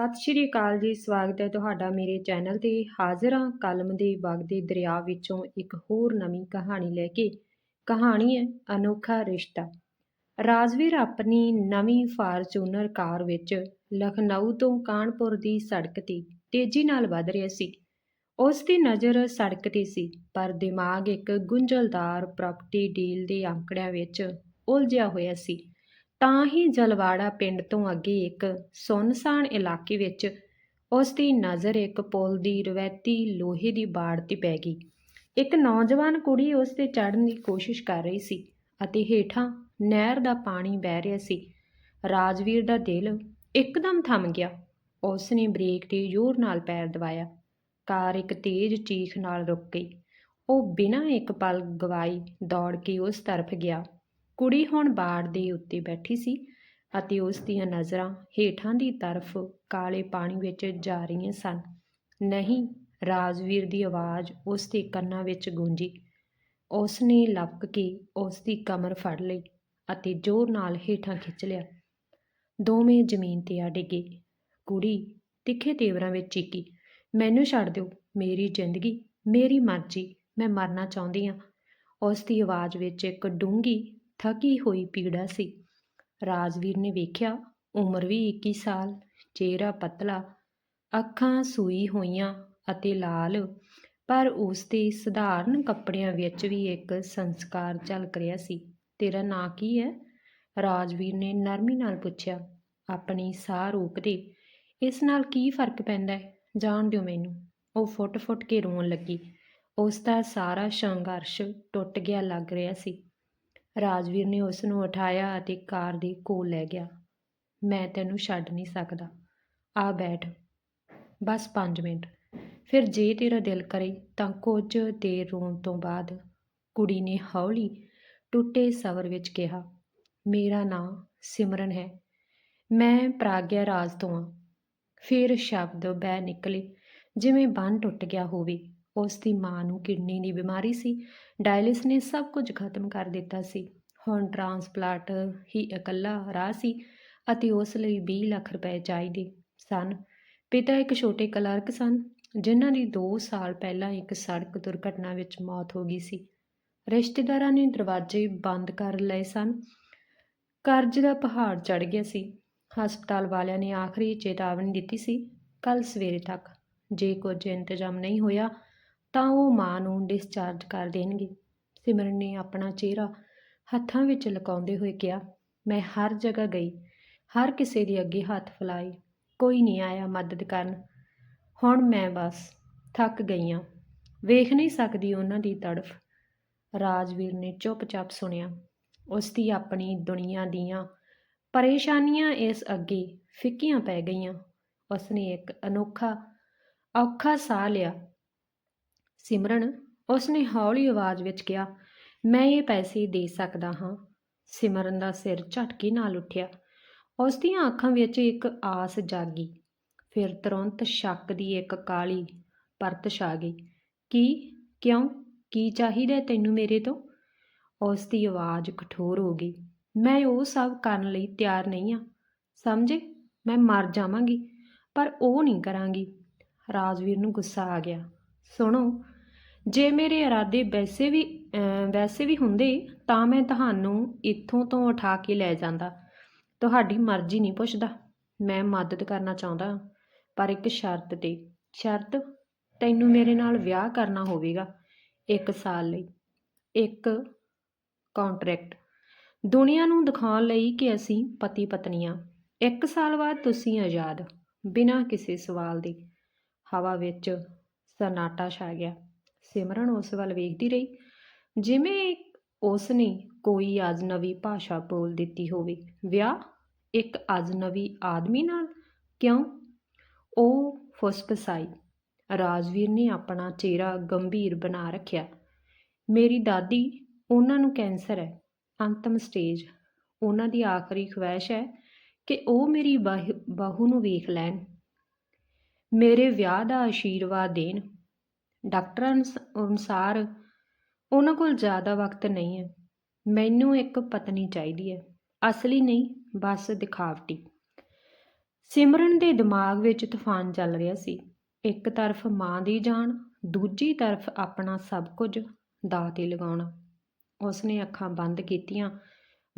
ਸਤਿ ਸ਼੍ਰੀ ਅਕਾਲ ਜੀ, ਸਵਾਗਤ ਹੈ ਤੁਹਾਡਾ ਮੇਰੇ ਚੈਨਲ ਤੇ। ਹਾਜ਼ਰ ਹਾਂ ਕਲਮ ਦੇ ਵਗਦੇ ਦਰਿਆ ਵਿੱਚੋਂ ਇੱਕ ਹੋਰ ਨਵੀਂ ਕਹਾਣੀ ਲੈ ਕੇ। ਕਹਾਣੀ ਹੈ ਅਨੋਖਾ ਰਿਸ਼ਤਾ। ਰਾਜਵੀਰ ਆਪਣੀ ਨਵੀਂ ਫਾਰਚੂਨਰ ਕਾਰ ਵਿੱਚ ਲਖਨਊ ਤੋਂ ਕਾਨਪੁਰ ਦੀ ਸੜਕ ਤੇ ਤੇਜ਼ੀ ਨਾਲ ਵੱਧ ਰਿਹਾ ਸੀ। ਉਸ ਦੀ ਨਜ਼ਰ ਸੜਕ ਤੇ ਸੀ, ਪਰ ਦਿਮਾਗ ਇੱਕ ਗੁੰਝਲਦਾਰ ਪ੍ਰਾਪਰਟੀ ਡੀਲ ਦੇ ਅੰਕੜਿਆਂ ਵਿੱਚ ਉਲਝਿਆ ਹੋਇਆ ਸੀ। ਤਾਂ ਹੀ ਜਲਵਾੜਾ ਪਿੰਡ ਤੋਂ ਅੱਗੇ ਇੱਕ ਸੁੰਨਸਾਨ ਇਲਾਕੇ ਵਿੱਚ ਉਸ ਦੀ ਨਜ਼ਰ ਇੱਕ ਪੁਲ ਦੀ ਰਵੈਤੀ ਲੋਹੇ ਦੀ ਬਾੜ ਤੇ ਪੈ ਗਈ। ਇੱਕ ਨੌਜਵਾਨ ਕੁੜੀ ਉਸ ਤੇ ਚੜ੍ਹਨ ਦੀ ਕੋਸ਼ਿਸ਼ ਕਰ ਰਹੀ ਸੀ ਅਤੇ ਹੇਠਾਂ ਨਹਿਰ ਦਾ ਪਾਣੀ ਵਹਿ ਰਿਹਾ ਸੀ। ਰਾਜਵੀਰ ਦਾ ਦਿਲ ਇੱਕਦਮ ਥਮ ਗਿਆ। ਉਸ ਨੇ ਬ੍ਰੇਕ ਤੇ ਜ਼ੋਰ ਨਾਲ ਪੈਰ ਦਬਾਇਆ। ਕਾਰ ਇੱਕ ਤੇਜ਼ ਚੀਖ ਨਾਲ ਰੁਕ ਗਈ। ਉਹ ਬਿਨਾਂ ਇੱਕ ਪਲ ਗਵਾਈ ਦੌੜ ਕੇ ਉਸ ਤਰਫ ਗਿਆ। ਕੁੜੀ ਹੁਣ ਬਾੜ ਦੇ ਉੱਤੇ ਬੈਠੀ ਸੀ ਅਤੇ ਉਸ ਦੀਆਂ ਨਜ਼ਰਾਂ ਹੇਠਾਂ ਦੀ ਤਰਫ ਕਾਲੇ ਪਾਣੀ ਵਿੱਚ ਜਾ ਰਹੀਆਂ ਸਨ। ਨਹੀਂ, ਰਾਜਵੀਰ ਦੀ ਆਵਾਜ਼ ਉਸ ਦੇ ਕੰਨਾਂ ਵਿੱਚ ਗੂੰਜੀ। ਉਸ ਨੇ ਲੱਕ ਕੇ ਉਸ ਦੀ ਕਮਰ ਫੜ ਲਈ ਅਤੇ ਜ਼ੋਰ ਨਾਲ ਹੇਠਾਂ ਖਿੱਚ ਲਿਆ। ਦੋਵੇਂ ਜ਼ਮੀਨ ਤੇ ਆ ਡਿੱਗੇ। ਕੁੜੀ ਤਿੱਖੇ ਤੇਵਰਾਂ ਵਿੱਚ ਚੀਕੀ, ਮੈਨੂੰ ਛੱਡ ਦਿਓ, ਮੇਰੀ ਜ਼ਿੰਦਗੀ, ਮੇਰੀ ਮਰਜ਼ੀ, ਮੈਂ ਮਰਨਾ ਚਾਹੁੰਦੀ ਹਾਂ। ਉਸ ਦੀ ਆਵਾਜ਼ ਵਿੱਚ ਇੱਕ ਡੂੰਘੀ ਥਕੀ ਹੋਈ ਪੀੜਾ ਸੀ। ਰਾਜਵੀਰ ਨੇ ਵੇਖਿਆ, ਉਮਰ ਵੀ 21 ਸਾਲ, ਚਿਹਰਾ ਪਤਲਾ, ਅੱਖਾਂ ਸੂਈ ਹੋਈਆਂ ਅਤੇ ਲਾਲ, ਪਰ ਉਸ ਦੇ ਸਧਾਰਨ ਕੱਪੜਿਆਂ ਵਿੱਚ ਵੀ ਇੱਕ ਸੰਸਕਾਰ ਝਲਕ ਰਿਹਾ ਸੀ। ਤੇਰਾ ਨਾਂ ਕੀ ਹੈ? ਰਾਜਵੀਰ ਨੇ ਨਰਮੀ ਨਾਲ ਪੁੱਛਿਆ। ਆਪਣੀ ਸਾਹ ਰੋਕਦੇ ਇਸ ਨਾਲ ਕੀ ਫ਼ਰਕ ਪੈਂਦਾ ਹੈ? ਜਾਣ ਦਿਓ ਮੈਨੂੰ। ਉਹ ਫੁੱਟ-ਫੁੱਟ ਕੇ ਰੋਣ ਲੱਗੀ। ਉਸ ਦਾ ਸਾਰਾ ਸੰਘਰਸ਼ ਟੁੱਟ ਗਿਆ ਲੱਗ ਰਿਹਾ ਸੀ। ਰਾਜਵੀਰ ਨੇ ਉਸ ਨੂੰ ਉਠਾਇਆ ਅਤੇ ਕਾਰ ਦੇ ਕੋਲ ਲੈ ਗਿਆ। ਮੈਂ ਤੈਨੂੰ ਛੱਡ ਨਹੀਂ ਸਕਦਾ। ਆ ਬੈਠ। ਬਸ 5 ਮਿੰਟ। ਫਿਰ ਜੇ ਤੇਰਾ ਦਿਲ ਕਰੇ ਤਾਂ ਕੁਝ ਦੇਰ ਰੋਣ ਤੋਂ ਬਾਅਦ ਕੁੜੀ ਨੇ ਹੌਲੀ ਟੁੱਟੇ ਸਵਰ ਵਿੱਚ ਕਿਹਾ, ਮੇਰਾ ਨਾਂ ਸਿਮਰਨ ਹੈ। ਮੈਂ ਪ੍ਰਾਗਿਆ ਰਾਜ ਤੋਂ ਹਾਂ ਫਿਰ ਸ਼ਬਦ ਬਹਿ ਨਿਕਲੇ, ਜਿਵੇਂ ਬੰਨ ਟੁੱਟ ਗਿਆ ਹੋਵੇ। ਉਸ ਦੀ ਮਾਂ ਨੂੰ ਕਿਡਨੀ ਦੀ ਬਿਮਾਰੀ ਸੀ। ਡਾਇਲਿਸ ਨੇ ਸਭ ਕੁਝ ਖਤਮ ਕਰ ਦਿੱਤਾ ਸੀ। ਹੁਣ ਟਰਾਂਸਪਲਾਂਟ ਹੀ ਇਕੱਲਾ ਰਾਹ ਸੀ ਅਤੇ ਉਸ ਲਈ 20 ਲੱਖ ਰੁਪਏ ਚਾਹੀਦੇ ਸਨ। ਪਿਤਾ ਇੱਕ ਛੋਟੇ ਕਲਰਕ ਸਨ, ਜਿਨ੍ਹਾਂ ਦੀ 2 ਸਾਲ ਪਹਿਲਾਂ ਇੱਕ ਸੜਕ ਦੁਰਘਟਨਾ ਵਿੱਚ ਮੌਤ ਹੋ ਗਈ ਸੀ। ਰਿਸ਼ਤੇਦਾਰਾਂ ਨੇ ਦਰਵਾਜ਼ੇ ਬੰਦ ਕਰ ਲਏ ਸਨ। ਕਰਜ਼ ਦਾ ਪਹਾੜ ਚੜ ਗਿਆ ਸੀ। ਹਸਪਤਾਲ ਵਾਲਿਆਂ ਨੇ ਆਖਰੀ ਚੇਤਾਵਨੀ ਦਿੱਤੀ ਸੀ ਕੱਲ ਸਵੇਰੇ ਤੱਕ। ਜੇ ਕੁਝ ਇੰਤਜ਼ਾਮ ਨਹੀਂ ਹੋਇਆ ਤਾਂ ਉਹ ਮਾਂ ਨੂੰ ਡਿਸਚਾਰਜ ਕਰ ਦੇਣਗੇ। ਸਿਮਰਨ ਨੇ ਆਪਣਾ ਚਿਹਰਾ ਹੱਥਾਂ ਵਿੱਚ ਲੁਕਾਉਂਦੇ ਹੋਏ ਕਿਹਾ, ਮੈਂ ਹਰ ਜਗ੍ਹਾ ਗਈ, ਹਰ ਕਿਸੇ ਦੇ ਅੱਗੇ ਹੱਥ ਫਲਾਏ, ਕੋਈ ਨਹੀਂ ਆਇਆ ਮਦਦ ਕਰਨ। ਹੁਣ ਮੈਂ ਬਸ ਥੱਕ ਗਈ ਹਾਂ ਵੇਖ ਨਹੀਂ ਸਕਦੀ ਉਹਨਾਂ ਦੀ ਤੜਫ। ਰਾਜਵੀਰ ਨੇ ਚੁੱਪਚਾਪ ਸੁਣਿਆ। ਉਸ ਦੀ ਆਪਣੀ ਦੁਨੀਆ ਦੀਆਂ ਪਰੇਸ਼ਾਨੀਆਂ ਇਸ ਅੱਗੇ ਫਿੱਕੀਆਂ ਪੈ ਗਈਆਂ। ਉਸ ਨੇ ਇੱਕ ਅਨੋਖਾ, ਔਖਾ ਸਾਹ ਲਿਆ। ਸਿਮਰਨ ਉਸ ਨੇ ਹੌਲੀ ਆਵਾਜ਼ ਵਿੱਚ ਕਿਹਾ, ਮੈਂ ਇਹ ਪੈਸੇ ਦੇ ਸਕਦਾ ਹਾਂ। ਸਿਮਰਨ ਦਾ ਸਿਰ ਝਟਕੇ ਨਾਲ ਉੱਠਿਆ। ਉਸ ਦੀਆਂ ਅੱਖਾਂ ਵਿੱਚ ਇੱਕ ਆਸ ਜਾਗੀ। ਫਿਰ ਤੁਰੰਤ ਸ਼ੱਕ ਦੀ ਇੱਕ ਕਾਲੀ ਪਰਤ ਛਾ ਗਈ। ਕੀ? ਕਿਉਂ? ਕੀ ਚਾਹੀਦਾ ਤੈਨੂੰ ਮੇਰੇ ਤੋਂ? ਉਸ ਦੀ ਆਵਾਜ਼ ਕਠੋਰ ਹੋ ਗਈ। ਮੈਂ ਉਹ ਸਭ ਕਰਨ ਲਈ ਤਿਆਰ ਨਹੀਂ ਹਾਂ। ਸਮਝੇ? ਮੈਂ ਮਰ ਜਾਵਾਂਗੀ, ਪਰ ਉਹ ਨਹੀਂ ਕਰਾਂਗੀ। ਰਾਜਵੀਰ ਨੂੰ ਗੁੱਸਾ ਆ ਗਿਆ। ਸੁਣੋ ਜੇ ਮੇਰੇ ਇਰਾਦੇ ਵੈਸੇ ਵੀ ਵੈਸੇ ਵੀ ਹੁੰਦੇ, ਤਾਂ ਮੈਂ ਤੁਹਾਨੂੰ ਇੱਥੋਂ ਤੋਂ ਉਠਾ ਕੇ ਲੈ ਜਾਂਦਾ। ਤੁਹਾਡੀ ਮਰਜ਼ੀ ਨਹੀਂ ਪੁੱਛਦਾ। ਮੈਂ ਮਦਦ ਕਰਨਾ ਚਾਹੁੰਦਾ ਪਰ ਇੱਕ ਸ਼ਰਤ ਤੇ। ਸ਼ਰਤ? ਤੈਨੂੰ ਮੇਰੇ ਨਾਲ ਵਿਆਹ ਕਰਨਾ ਹੋਵੇਗਾ, ਇੱਕ ਸਾਲ ਲਈ। ਇੱਕ ਕੰਟਰੈਕਟ ਦੁਨੀਆ ਨੂੰ ਦਿਖਾਉਣ ਲਈ ਕਿ ਅਸੀਂ ਪਤੀ ਪਤਨੀਆਂ ਇੱਕ ਸਾਲ ਬਾਅਦ ਤੁਸੀਂ ਆਜ਼ਾਦ, ਬਿਨਾਂ ਕਿਸੇ ਸਵਾਲ ਦੇ। ਹਵਾ ਵਿੱਚ ਸਨਾਟਾ ਛਾ ਗਿਆ। ਸਿਮਰਨ ਉਸ ਵੱਲ ਵੇਖਦੀ ਰਹੀ। ਜਿਵੇਂ ਉਸ ਨੇ ਕੋਈ ਅਜਨਬੀ ਭਾਸ਼ਾ ਬੋਲ ਦਿੱਤੀ ਹੋਵੇ, ਵਿਆਹ ਇੱਕ ਅਜਨਬੀ ਆਦਮੀ ਨਾਲ ਕਿਉਂ? ਉਹ ਫੁਸਫਸਾਈ। ਰਾਜਵੀਰ ਨੇ ਆਪਣਾ ਚਿਹਰਾ ਗੰਭੀਰ ਬਣਾ ਰੱਖਿਆ। ਮੇਰੀ ਦਾਦੀ ਉਹਨਾਂ ਨੂੰ ਕੈਂਸਰ ਹੈ। ਅੰਤਮ ਸਟੇਜ। ਉਹਨਾਂ ਦੀ ਆਖਰੀ ਖੁਆਇਸ਼ ਹੈ ਕਿ ਉਹ ਮੇਰੀ ਬਾਹੂ ਨੂੰ ਵੇਖ ਲੈਣ। ਮੇਰੇ ਵਿਆਹ ਦਾ ਆਸ਼ੀਰਵਾਦ ਦੇਣ। ਡਾਕਟਰਾਂ ਅਨੁਸਾਰ ਉਹਨਾਂ ਕੋਲ ਜ਼ਿਆਦਾ ਵਕਤ ਨਹੀਂ ਹੈ। ਮੈਨੂੰ ਇੱਕ ਪਤਨੀ ਚਾਹੀਦੀ ਹੈ। ਅਸਲੀ ਨਹੀਂ, ਬਸ ਦਿਖਾਵਟੀ। ਸਿਮਰਨ ਦੇ ਦਿਮਾਗ ਵਿੱਚ ਤੂਫਾਨ ਚੱਲ ਰਿਹਾ ਸੀ। ਇੱਕ ਤਰਫ ਮਾਂ ਦੀ ਜਾਨ, ਦੂਜੀ ਤਰਫ ਆਪਣਾ ਸਭ ਕੁਝ ਦਾਅ 'ਤੇ ਲਗਾਉਣਾ। ਉਸਨੇ ਅੱਖਾਂ ਬੰਦ ਕੀਤੀਆਂ।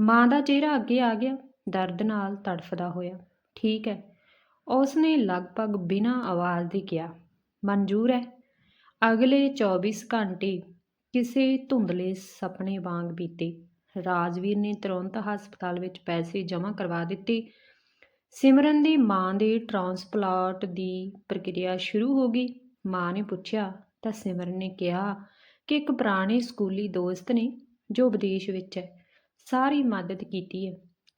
ਮਾਂ ਦਾ ਚਿਹਰਾ ਅੱਗੇ ਆ ਗਿਆ। ਦਰਦ ਨਾਲ ਤੜਫਦਾ ਹੋਇਆ। ਠੀਕ ਹੈ। ਉਸਨੇ ਲਗਭਗ ਬਿਨਾਂ ਆਵਾਜ਼ ਦੇ ਕਿਹਾ, ਮਨਜ਼ੂਰ ਹੈ। ਅਗਲੇ 24 ਘੰਟੇ ਕਿਸੇ ਧੁੰਦਲੇ ਸੁਪਨੇ ਵਾਂਗ ਬੀਤੇ। ਰਾਜਵੀਰ ਨੇ ਤੁਰੰਤ ਹਸਪਤਾਲ ਵਿੱਚ ਪੈਸੇ ਜਮ੍ਹਾਂ ਕਰਵਾ ਦਿੱਤੇ। ਸਿਮਰਨ ਦੀ ਮਾਂ ਦੇ ਟ੍ਰਾਂਸਪਲਾਂਟ ਦੀ ਪ੍ਰਕਿਰਿਆ ਸ਼ੁਰੂ ਹੋ ਗਈ। ਮਾਂ ਨੇ ਪੁੱਛਿਆ, ਤਾਂ ਸਿਮਰਨ ਨੇ ਕਿਹਾ ਕਿ ਇੱਕ ਪੁਰਾਣੇ ਸਕੂਲੀ ਦੋਸਤ ਨੇ, ਜੋ ਵਿਦੇਸ਼ ਵਿੱਚ ਹੈ, ਸਾਰੀ ਮਦਦ ਕੀਤੀ ਹੈ।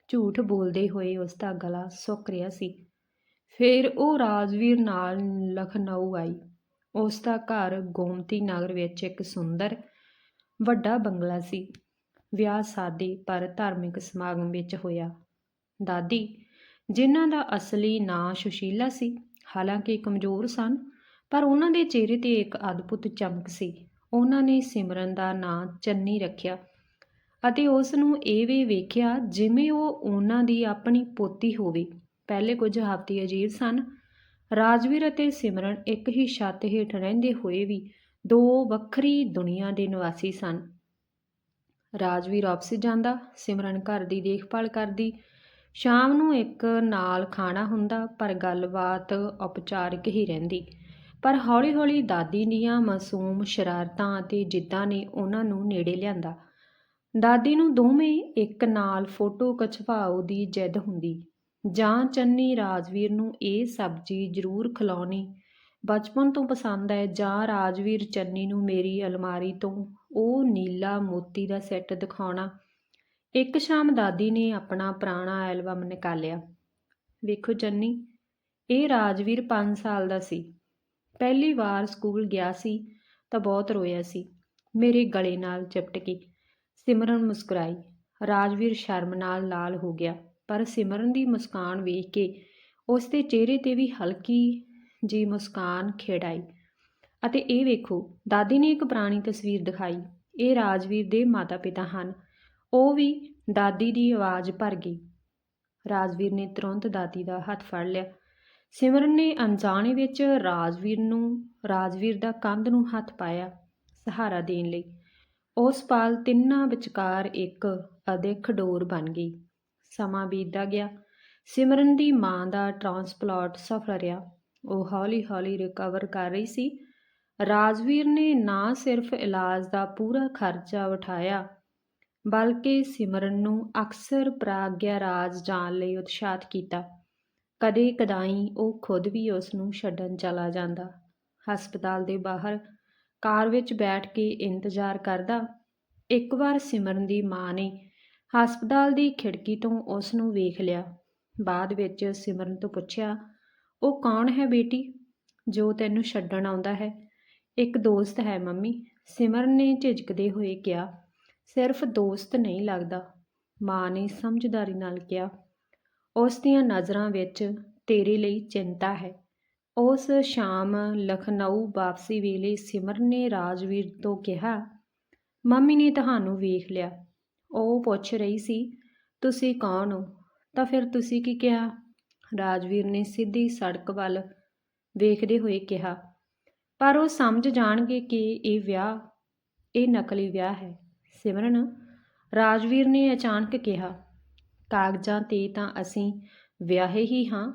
ਝੂਠ ਬੋਲਦੇ ਹੋਏ ਉਸ ਦਾ ਗਲਾ ਸੁੱਕ ਰਿਹਾ ਸੀ। ਫਿਰ ਉਹ ਰਾਜਵੀਰ ਨਾਲ ਲਖਨਊ ਆਈ। ਉਸ ਦਾ ਘਰ ਗੋਮਤੀ ਨਗਰ ਵਿੱਚ ਇੱਕ ਸੁੰਦਰ ਵੱਡਾ ਬੰਗਲਾ ਸੀ। ਵਿਆਹ ਸਾਦੇ ਪਰ ਧਾਰਮਿਕ ਸਮਾਗਮ ਵਿੱਚ ਹੋਇਆ। ਦਾਦੀ, ਜਿਨ੍ਹਾਂ ਦਾ ਅਸਲੀ ਨਾਂ ਸੁਸ਼ੀਲਾ ਸੀ, ਹਾਲਾਂਕਿ ਕਮਜ਼ੋਰ ਸਨ, ਪਰ ਉਹਨਾਂ ਦੇ ਚਿਹਰੇ ਤੇ ਇੱਕ ਅਦਭੁਤ ਚਮਕ ਸੀ। ਉਹਨਾਂ ਨੇ ਸਿਮਰਨ ਦਾ ਨਾਂ ਚੰਨੀ ਰੱਖਿਆ ਅਤੇ ਉਸ ਨੂੰ ਇਹ ਵੀ ਵੇਖਿਆ ਜਿਵੇਂ ਉਹ ਉਹਨਾਂ ਦੀ ਆਪਣੀ ਪੋਤੀ ਹੋਵੇ। ਪਹਿਲੇ ਕੁਝ ਹਫ਼ਤੇ ਅਜੀਬ ਸਨ ਰਾਜਵੀਰ ਅਤੇ ਸਿਮਰਨ ਇੱਕ ਹੀ ਛੱਤ ਹੇਠ ਰਹਿੰਦੇ ਹੋਏ ਵੀ ਦੋ ਵੱਖਰੀ ਦੁਨੀਆ ਦੇ ਨਿਵਾਸੀ ਸਨ। ਰਾਜਵੀਰ ਆਫਿਸ ਜਾਂਦਾ, ਸਿਮਰਨ ਘਰ ਦੀ ਦੇਖਭਾਲ ਕਰਦੀ। ਸ਼ਾਮ ਨੂੰ ਇੱਕ ਨਾਲ ਖਾਣਾ ਹੁੰਦਾ, ਪਰ ਗੱਲਬਾਤ ਔਪਚਾਰਿਕ ਹੀ ਰਹਿੰਦੀ। ਪਰ ਹੌਲੀ-ਹੌਲੀ ਦਾਦੀ ਦੀਆਂ ਮਾਸੂਮ ਸ਼ਰਾਰਤਾਂ ਅਤੇ ਜਿੱਦਾਂ ਨੇ ਉਹਨਾਂ ਨੂੰ ਨੇੜੇ ਲਿਆਂਦਾ। ਦਾਦੀ ਨੂੰ ਦੋਵੇਂ ਇੱਕ ਨਾਲ ਫੋਟੋ ਖਿਚਵਾਓ ਦੀ ਜਿੱਦ ਹੁੰਦੀ। ਜਾਂ ਚੰਨੀ ਰਾਜਵੀਰ ਨੂੰ ਇਹ ਸਬਜ਼ੀ ਜ਼ਰੂਰ ਖਿਲਾਉਣੀ। ਬਚਪਨ ਤੋਂ ਪਸੰਦ ਹੈ ਜਾਂ ਰਾਜਵੀਰ ਚੰਨੀ ਨੂੰ ਮੇਰੀ ਅਲਮਾਰੀ ਤੋਂ ਉਹ ਨੀਲਾ ਮੋਤੀ ਦਾ ਸੈੱਟ ਦਿਖਾਉਣਾ। ਇੱਕ ਸ਼ਾਮ ਦਾਦੀ ਨੇ ਆਪਣਾ ਪੁਰਾਣਾ ਐਲਬਮ ਨਿਕਾਲਿਆ। ਵੇਖੋ ਚੰਨੀ, ਇਹ ਰਾਜਵੀਰ 5 ਸਾਲ ਦਾ ਸੀ। ਪਹਿਲੀ ਵਾਰ ਸਕੂਲ ਗਿਆ ਸੀ ਤਾਂ ਬਹੁਤ ਰੋਇਆ ਸੀ। ਮੇਰੇ ਗਲੇ ਨਾਲ ਚਿਪਟ ਕੇ ਸਿਮਰਨ ਮੁਸਕਰਾਈ। ਰਾਜਵੀਰ ਸ਼ਰਮ ਨਾਲ ਲਾਲ ਹੋ ਗਿਆ। ਪਰ ਸਿਮਰਨ ਦੀ ਮੁਸਕਾਨ ਵੇਖ ਕੇ ਉਸ ਦੇ ਚਿਹਰੇ ਤੇ ਵੀ ਹਲਕੀ ਜੀ ਮੁਸਕਾਨ ਖੇੜ ਆਈ। ਅਤੇ ਇਹ ਵੇਖੋ, ਦਾਦੀ ਨੇ ਇੱਕ ਪੁਰਾਣੀ ਤਸਵੀਰ ਦਿਖਾਈ। ਇਹ ਰਾਜਵੀਰ ਦੇ ਮਾਤਾ-ਪਿਤਾ ਹਨ। ਉਹ ਵੀ ਦਾਦੀ ਦੀ ਆਵਾਜ਼ ਭਰ ਗਈ। ਰਾਜਵੀਰ ਨੇ ਤੁਰੰਤ ਦਾਦੀ ਦਾ ਹੱਥ ਫੜ ਲਿਆ। ਸਿਮਰਨ ਨੇ ਅਣਜਾਣੇ ਵਿੱਚ ਰਾਜਵੀਰ ਨੂੰ, ਰਾਜਵੀਰ ਦਾ ਕੰਧ ਨੂੰ ਹੱਥ ਪਾਇਆ ਸਹਾਰਾ ਦੇਣ ਲਈ। ਉਸ ਪਾਲ ਤਿੰਨਾਂ ਵਿਚਕਾਰ ਇੱਕ ਅਦਿੱਖ ਡੋਰ ਬਣ ਗਈ। ਸਮਾਂ ਬੀਤਦਾ ਗਿਆ। ਸਿਮਰਨ ਦੀ ਮਾਂ ਦਾ ਟ੍ਰਾਂਸਪਲਾਂਟ ਸਫਲ ਰਿਹਾ। ਉਹ ਹੌਲੀ-ਹੌਲੀ ਰਿਕਵਰ ਕਰ ਰਹੀ ਸੀ। ਰਾਜਵੀਰ ਨੇ ਨਾ ਸਿਰਫ ਇਲਾਜ ਦਾ ਪੂਰਾ ਖਰਚਾ ਉਠਾਇਆ, ਬਲਕਿ ਸਿਮਰਨ ਨੂੰ ਅਕਸਰ ਪ੍ਰਾਗਿਆ ਰਾਜ ਜਾਣ ਲਈ ਉਤਸ਼ਾਹਿਤ ਕੀਤਾ। ਕਦੇ ਕਦਾਈ ਉਹ ਖੁਦ ਵੀ ਉਸ ਨੂੰ ਛੱਡਣ ਚਲਾ ਜਾਂਦਾ। ਹਸਪਤਾਲ ਦੇ ਬਾਹਰ ਕਾਰ ਵਿੱਚ ਬੈਠ ਕੇ ਇੰਤਜ਼ਾਰ ਕਰਦਾ, ਇੱਕ ਵਾਰ ਸਿਮਰਨ ਦੀ ਮਾਂ ਨੇ ਹਸਪਤਾਲ ਦੀ ਖਿੜਕੀ ਤੋਂ ਉਸ ਨੂੰ ਵੇਖ ਲਿਆ। ਬਾਅਦ ਵਿੱਚ ਸਿਮਰਨ ਤੋਂ ਪੁੱਛਿਆ, ਉਹ ਕੌਣ ਹੈ ਬੇਟੀ? ਜੋ ਤੈਨੂੰ ਛੱਡਣ ਆਉਂਦਾ ਹੈ। ਇੱਕ ਦੋਸਤ ਹੈ ਮੰਮੀ। ਸਿਮਰਨ ਨੇ ਝਿਜਕਦੇ ਹੋਏ ਕਿਹਾ, ਸਿਰਫ ਦੋਸਤ ਨਹੀਂ ਲੱਗਦਾ। ਮਾਂ ਨੇ ਸਮਝਦਾਰੀ ਨਾਲ ਕਿਹਾ, ਉਸ ਦੀਆਂ ਨਜ਼ਰਾਂ ਵਿੱਚ ਤੇਰੇ ਲਈ ਚਿੰਤਾ ਹੈ। ਉਸ ਸ਼ਾਮ ਲਖਨਊ ਵਾਪਸੀ ਵੇਲੇ ਸਿਮਰਨ ਨੇ ਰਾਜਵੀਰ ਤੋਂ ਕਿਹਾ, ਮੰਮੀ ਨੇ ਤੁਹਾਨੂੰ ਵੇਖ ਲਿਆ। ਉਹ ਪੁੱਛ ਰਹੀ ਸੀ, ਤੁਸੀਂ ਕੌਣ ਹੋ? ਤਾਂ ਫਿਰ ਤੁਸੀਂ ਕੀ ਕਿਹਾ? ਰਾਜਵੀਰ ਨੇ ਸਿੱਧੀ ਸੜਕ ਵੱਲ ਵੇਖਦੇ ਹੋਏ ਕਿਹਾ, ਪਰ ਉਹ ਸਮਝ ਜਾਣਗੇ ਕਿ ਇਹ ਵਿਆਹ, ਇਹ ਨਕਲੀ ਵਿਆਹ ਹੈ। ਸਿਮਰਨ ਰਾਜਵੀਰ ਨੇ ਅਚਾਨਕ ਕਿਹਾ, ਕਾਗਜ਼ਾਂ ਤੇ ਤਾਂ ਅਸੀਂ ਵਿਆਹੇ ਹੀ ਹਾਂ।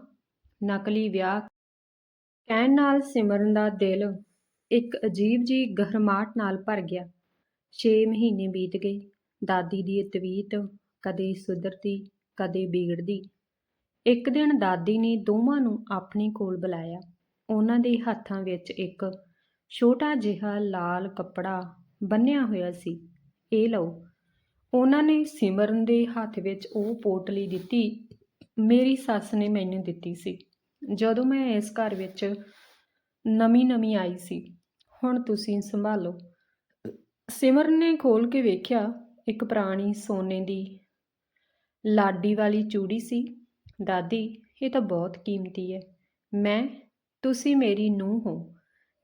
ਨਕਲੀ ਵਿਆਹ ਕਹਿਣ ਨਾਲ ਸਿਮਰਨ ਦਾ ਦਿਲ ਇੱਕ ਅਜੀਬ ਜੀ ਗਹਿਰਮਾਟ ਨਾਲ ਭਰ ਗਿਆ। 6 ਮਹੀਨੇ ਬੀਤ ਗਏ। ਦਾਦੀ ਦੀ ਤਵੀਤ ਕਦੇ ਸੁਧਰਦੀ, ਕਦੇ ਵਿਗੜਦੀ ਇੱਕ ਦਿਨ ਦਾਦੀ ਨੇ ਦੋਵਾਂ ਨੂੰ ਆਪਣੇ ਕੋਲ ਬੁਲਾਇਆ। ਉਹਨਾਂ ਦੇ ਹੱਥਾਂ ਵਿੱਚ ਇੱਕ ਛੋਟਾ ਜਿਹਾ ਲਾਲ ਕੱਪੜਾ ਬੰਨਿਆ ਹੋਇਆ ਸੀ। ਇਹ ਲਓ। ਉਹਨਾਂ ਨੇ ਸਿਮਰਨ ਦੇ ਹੱਥ ਵਿੱਚ ਉਹ ਪੋਟਲੀ ਦਿੱਤੀ। ਮੇਰੀ ਸੱਸ ਨੇ ਮੈਨੂੰ ਦਿੱਤੀ ਸੀ। ਜਦੋਂ ਮੈਂ ਇਸ ਘਰ ਵਿੱਚ ਨਵੀਂ-ਨਵੀਂ ਆਈ ਸੀ, ਹੁਣ ਤੁਸੀਂ ਸੰਭਾਲੋ। ਸਿਮਰਨ ਨੇ ਖੋਲ ਕੇ ਵੇਖਿਆ ਇੱਕ ਪੁਰਾਣੀ ਸੋਨੇ ਦੀ ਲਾਡੀ ਵਾਲੀ ਚੂੜੀ ਸੀ। ਦਾਦੀ, ਇਹ ਤਾਂ ਬਹੁਤ ਕੀਮਤੀ ਹੈ। ਮੈਂ, ਤੁਸੀਂ ਮੇਰੀ ਨੂੰਹ ਹੋ।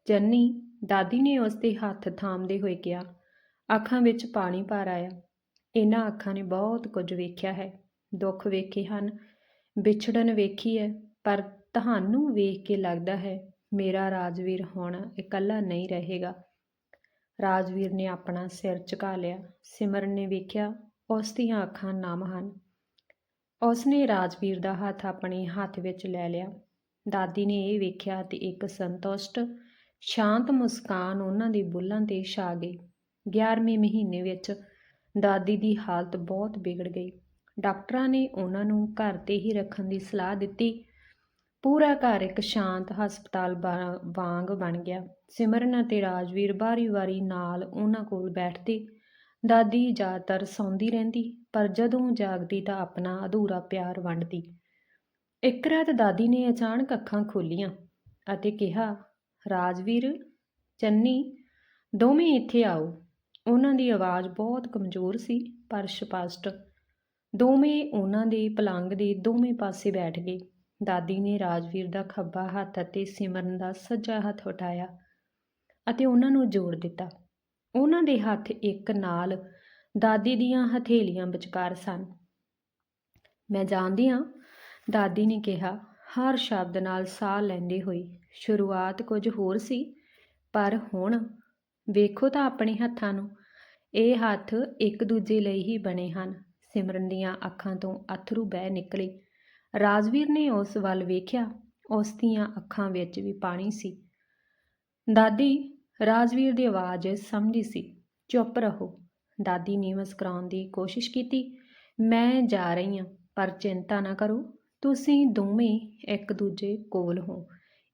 ਜੰਨੀ ਦਾਦੀ ਨੇ ਉਸ ਦੇ ਹੱਥ ਥਾਮਦੇ ਹੋਏ ਕਿਹਾ। ਅੱਖਾਂ ਵਿੱਚ ਪਾਣੀ ਭਰ ਆਇਆ। ਇਹਨਾਂ ਅੱਖਾਂ ਨੇ ਬਹੁਤ ਕੁਝ ਵੇਖਿਆ ਹੈ। ਦੁੱਖ ਵੇਖੇ ਹਨ, ਵਿਛੜਨ ਵੇਖੀ ਹੈ, ਪਰ ਤੁਹਾਨੂੰ ਵੇਖ ਕੇ ਲੱਗਦਾ ਹੈ, ਮੇਰਾ ਰਾਜਵੀਰ ਹੁਣ ਇਕੱਲਾ ਨਹੀਂ ਰਹੇਗਾ। ਰਾਜਵੀਰ ਨੇ ਆਪਣਾ ਸਿਰ ਝੁਕਾ ਲਿਆ। ਸਿਮਰਨ ਨੇ ਵੇਖਿਆ, ਉਸ ਦੀਆਂ ਅੱਖਾਂ ਨਮ ਹਨ। ਉਸ ਨੇ ਰਾਜਵੀਰ ਦਾ ਹੱਥ ਆਪਣੇ ਹੱਥ ਵਿੱਚ ਲੈ ਲਿਆ। ਦਾਦੀ ਨੇ ਇਹ ਵੇਖਿਆ ਤੇ ਇੱਕ ਸੰਤੁਸ਼ਟ, ਸ਼ਾਂਤ ਮੁਸਕਾਨ ਉਹਨਾਂ ਦੇ ਬੁੱਲਾਂ ਤੇ ਛਾ ਗਈ। 11ਵੇਂ ਮਹੀਨੇ ਵਿੱਚ ਦਾਦੀ ਦੀ ਹਾਲਤ ਬਹੁਤ ਵਿਗੜ ਗਈ। ਡਾਕਟਰਾਂ ਨੇ ਉਹਨਾਂ ਨੂੰ ਘਰ ਤੇ ਹੀ ਰੱਖਣ ਦੀ ਸਲਾਹ ਦਿੱਤੀ ਪੂਰਾ ਘਰ ਇੱਕ ਸ਼ਾਂਤ ਹਸਪਤਾਲ ਬਾ- ਵਾਂਗ ਬਣ ਗਿਆ। ਸਿਮਰਨ ਅਤੇ ਰਾਜਵੀਰ ਵਾਰੀ-ਵਾਰੀ ਨਾਲ ਉਹਨਾਂ ਕੋਲ ਬੈਠਦੇ। ਦਾਦੀ ਜ਼ਿਆਦਾਤਰ ਸੌਂਦੀ ਰਹਿੰਦੀ, ਪਰ ਜਦੋਂ ਜਾਗਦੀ ਤਾਂ ਆਪਣਾ ਅਧੂਰਾ ਪਿਆਰ ਵੰਡਦੀ। ਇੱਕ ਰਾਤ ਦਾਦੀ ਨੇ ਅਚਾਨਕ ਅੱਖਾਂ ਖੋਲੀਆਂ ਅਤੇ ਕਿਹਾ, ਰਾਜਵੀਰ, ਚੰਨੀ, ਦੋਵੇਂ ਇੱਥੇ ਆਓ। ਉਹਨਾਂ ਦੀ ਆਵਾਜ਼ ਬਹੁਤ ਕਮਜ਼ੋਰ ਸੀ, ਪਰ ਸਪਸ਼ਟ। ਦੋਵੇਂ ਉਹਨਾਂ ਦੇ ਪਲੰਗ ਦੇ ਦੋਵੇਂ ਪਾਸੇ ਬੈਠ ਗਏ। ਦਾਦੀ ਨੇ ਰਾਜਵੀਰ ਦਾ ਖੱਬਾ ਹੱਥ ਅਤੇ ਸਿਮਰਨ ਦਾ ਸੱਜਾ ਹੱਥ ਉਠਾਇਆ ਅਤੇ ਉਹਨਾਂ ਨੂੰ ਜੋੜ ਦਿੱਤਾ। ਉਹਨਾਂ ਦੇ ਹੱਥ ਇੱਕ ਨਾਲ ਦਾਦੀ ਦੀਆਂ ਹਥੇਲੀਆਂ ਵਿਚਕਾਰ ਸਨ। ਮੈਂ ਜਾਣਦੀ ਹਾਂ, ਦਾਦੀ ਨੇ ਕਿਹਾ, ਹਰ ਸ਼ਬਦ ਨਾਲ ਸਾਹ ਲੈਂਦੇ ਹੋਏ ਸ਼ੁਰੂਆਤ ਕੁਝ ਹੋਰ ਸੀ, ਪਰ ਹੁਣ ਵੇਖੋ ਤਾਂ ਆਪਣੇ ਹੱਥਾਂ ਨੂੰ। ਇਹ ਹੱਥ ਇੱਕ ਦੂਜੇ ਲਈ ਹੀ ਬਣੇ ਹਨ। ਸਿਮਰਨ ਦੀਆਂ ਅੱਖਾਂ ਤੋਂ ਅਥਰੂ ਬਹਿ ਨਿਕਲੇ। ਰਾਜਵੀਰ ਨੇ ਉਸ ਵੱਲ ਵੇਖਿਆ। ਉਸ ਦੀਆਂ ਅੱਖਾਂ ਵਿੱਚ ਵੀ ਪਾਣੀ ਸੀ। ਦਾਦੀ, ਰਾਜਵੀਰ ਦੀ ਆਵਾਜ਼ ਸਮਝੀ ਸੀ। ਚੁੱਪ ਰਹੋ। ਦਾਦੀ ਨੇ ਮੁਸਕਰਾਉਣ ਦੀ ਕੋਸ਼ਿਸ਼ ਕੀਤੀ। ਮੈਂ ਜਾ ਰਹੀ ਹਾਂ, ਪਰ ਚਿੰਤਾ ਨਾ ਕਰੋ। ਤੁਸੀਂ ਦੋਵੇਂ ਇੱਕ ਦੂਜੇ ਕੋਲ ਹੋ।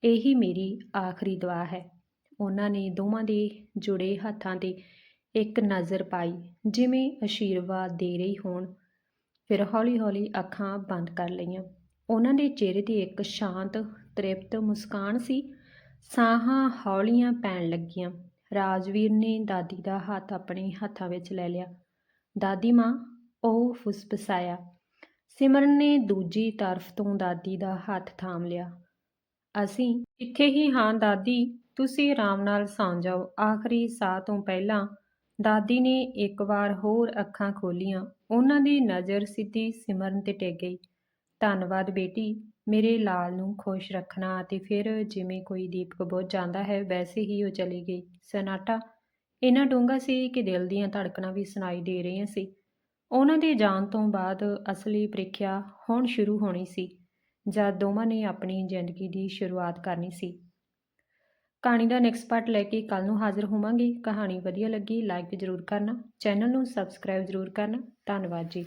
ਇਹੀ ਮੇਰੀ ਆਖਰੀ ਦੁਆ ਹੈ। ਉਹਨਾਂ ਨੇ ਦੋਵਾਂ ਦੇ ਜੁੜੇ ਹੱਥਾਂ ਤੇ ਇੱਕ ਨਜ਼ਰ ਪਾਈ, ਜਿਵੇਂ ਅਸ਼ੀਰਵਾਦ ਦੇ ਰਹੀ ਹੋਣ। ਫਿਰ ਹੌਲੀ-ਹੌਲੀ ਅੱਖਾਂ ਬੰਦ ਕਰ ਲਈਆਂ। ਉਹਨਾਂ ਦੇ ਚਿਹਰੇ ਤੇ ਇੱਕ ਸ਼ਾਂਤ, ਤ੍ਰਿਪਤ ਮੁਸਕਾਨ ਸੀ। ਸਾਹਾਂ ਹੌਲੀਆਂ ਪੈਣ ਲੱਗੀਆਂ। ਰਾਜਵੀਰ ਨੇ ਦਾਦੀ ਦਾ ਹੱਥ ਆਪਣੇ ਹੱਥਾਂ ਵਿੱਚ ਲੈ ਲਿਆ। ਦਾਦੀ ਮਾਂ, ਉਹ ਫੁਸਫਸਾਇਆ। ਸਿਮਰਨ ਨੇ ਦੂਜੀ ਤਰਫ ਤੋਂ ਦਾਦੀ ਦਾ ਹੱਥ ਥਾਮ ਲਿਆ। ਅਸੀਂ ਇੱਥੇ ਹੀ ਹਾਂ, ਦਾਦੀ। ਤੁਸੀਂ ਆਰਾਮ ਨਾਲ ਸੌਂ ਜਾਓ। ਆਖਰੀ ਸਾਹ ਤੋਂ ਪਹਿਲਾਂ ਦਾਦੀ ਨੇ ਇੱਕ ਵਾਰ ਹੋਰ ਅੱਖਾਂ ਖੋਲੀਆਂ ਉਹਨਾਂ ਦੀ ਨਜ਼ਰ ਸਿੱਧੀ ਸਿਮਰਨ ਤੇ ਟਿਕ ਗਈ। ਧੰਨਵਾਦ ਬੇਟੀ, ਮੇਰੇ ਲਾਲ ਨੂੰ ਖੁਸ਼ ਰੱਖਣਾ ਅਤੇ ਫਿਰ ਜਿਵੇਂ ਕੋਈ ਦੀਪਕ ਬੁੱਝ ਜਾਂਦਾ ਹੈ, ਵੈਸੇ ਹੀ ਉਹ ਚਲੀ ਗਈ। ਸਨਾਟਾ, ਇੰਨਾ ਡੂੰਘਾ ਸੀ ਕਿ ਦਿਲ ਦੀਆਂ ਧੜਕਣਾਂ ਵੀ ਸੁਣਾਈ ਦੇ ਰਹੀਆਂ ਸੀ। ਉਹਨਾਂ ਦੇ ਜਾਣ ਤੋਂ ਬਾਅਦ ਅਸਲੀ ਪ੍ਰੀਖਿਆ ਹੁਣ ਸ਼ੁਰੂ ਹੋਣੀ ਸੀ, ਜਦ ਦੋਵਾਂ ਨੇ ਆਪਣੀ ਜ਼ਿੰਦਗੀ ਦੀ ਸ਼ੁਰੂਆਤ ਕਰਨੀ ਸੀ। ਕਹਾਣੀ ਦਾ ਨੈਕਸਟ ਪਾਰਟ ਲੈ ਕੇ ਕੱਲ ਨੂੰ ਹਾਜ਼ਰ ਹੋਵਾਂਗੇ। ਕਹਾਣੀ ਵਧੀਆ ਲੱਗੀ ਲਾਈਕ ਜ਼ਰੂਰ ਕਰਨਾ। ਚੈਨਲ ਨੂੰ ਸਬਸਕ੍ਰਾਈਬ ਜ਼ਰੂਰ ਕਰਨਾ। ਧੰਨਵਾਦ ਜੀ।